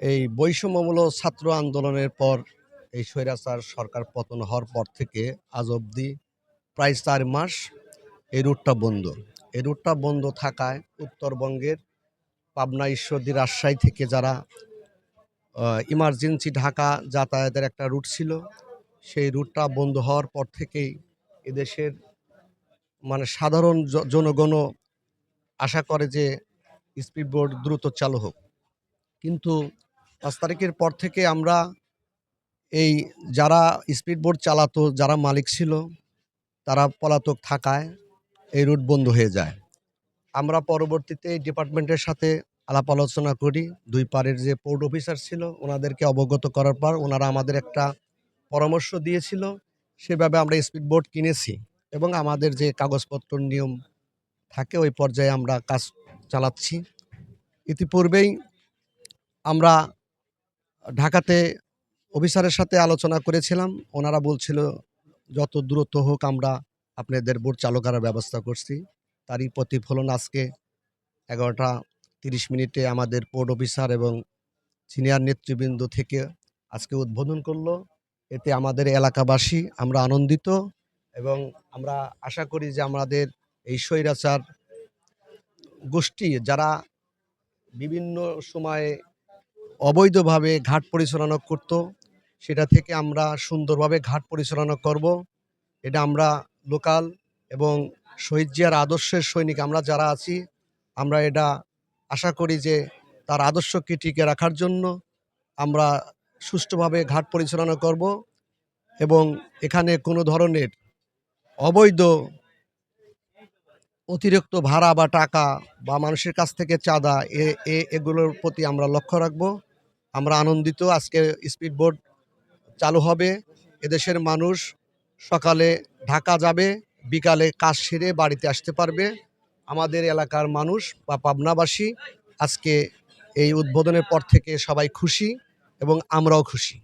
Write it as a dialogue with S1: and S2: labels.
S1: এই বৈষম্যমূলক ছাত্র আন্দোলনের পর এই স্বৈরাচার সরকার পতন হওয়ার পর থেকে আজ অবধি প্রায় চার মাস এই রুটটা বন্ধ। এই রুটটা বন্ধ থাকায় উত্তরবঙ্গের পাবনা ঈশ্বরদী রাজশাহী থেকে যারা ইমার্জেন্সি ঢাকা যাতায়াতের একটা রুট ছিল, সেই রুটটা বন্ধ হওয়ার পর থেকেই এদেশের মানে সাধারণ জনগণও আশা করে যে স্পিড বোট দ্রুত চালু হোক। কিন্তু পাঁচ তারিখের পর থেকে আমরা এই যারা স্পিড বোট চালাতো, যারা মালিক ছিল, তারা পলাতক থাকায় এই রুট বন্ধ হয়ে যায়। আমরা পরবর্তীতে ডিপার্টমেন্টের সাথে আলাপ আলোচনা করি। দুই পারের যে পোর্ট অফিসার ছিল, ওনাদেরকে অবগত করার পর ওনারা আমাদের একটা পরামর্শ দিয়েছিল, সেভাবে আমরা স্পিড বোট কিনেছি এবং আমাদের যে কাগজপত্র নিয়ম থাকে, ওই পর্যায়ে আমরা কাজ চালাচ্ছি। ইতিপূর্বেই আমরা ঢাকাতে অফিসারের সাথে আলোচনা করেছিলাম। ওনারা বলছিল, যত দ্রুত হোক আমরা আপনাদের বোট চালু করার ব্যবস্থা করছি। তারই প্রতিফলন আজকে এগারোটা তিরিশ মিনিটে আমাদের পোর্ট অফিসার এবং সিনিয়র নেতৃবৃন্দ থেকে আজকে উদ্বোধন করল। এতে আমাদের এলাকাবাসী আমরা আনন্দিত এবং আমরা আশা করি যে আমাদের এই স্বৈরাচার গোষ্ঠী যারা বিভিন্ন সময়ে অবৈধভাবে ঘাট পরিচালনা করত। সেটা থেকে আমরা সুন্দরভাবে ঘাট পরিচালনা করব। এটা আমরা লোকাল এবং শহীদ জিয়ার আদর্শের সৈনিক আমরা যারা আছি, আমরা এটা আশা করি যে তার আদর্শকে টিকে রাখার জন্য আমরা সুষ্ঠুভাবে ঘাট পরিচালনা করব এবং এখানে কোনো ধরনের অবৈধ অতিরিক্ত ভাড়া বা টাকা বা মানুষের কাছ থেকে চাঁদা এ এগুলোর প্রতি আমরা লক্ষ্য রাখব। আমরা আনন্দিত আজকে স্পিড বোট চালু হবে। এদেশের মানুষ সকালে ঢাকা যাবে, বিকালে কাজ সেরে বাড়িতে আসতে পারবে। আমাদের এলাকার মানুষ বা পাবনাবাসী আজকে এই উদ্বোধনের পর থেকে সবাই খুশি এবং আমরাও খুশি।